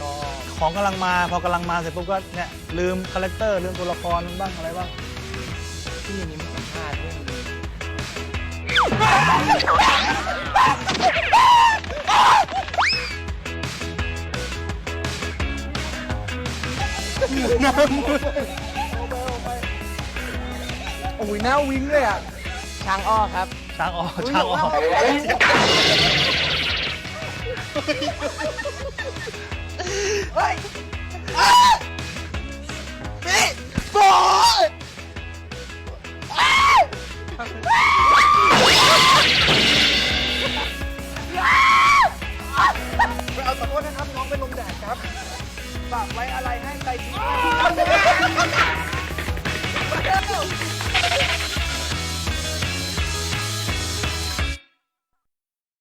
ก็ของกำลังมาพอกำลังมาเสร็จปุ๊บก็เนี่ยลืมคาแรคเตอร์ลืมตัวละครบ้างอะไรบ้างพี่นี่มีสัมภาษณ์เรื่องโอ้ยหน้าวิ้งเลยอะช้างอ้อครับช้างออกช้างออ กเอาขอโทษนะครับ น้องเป็นลมแดดครับฝากไว้อะไรให้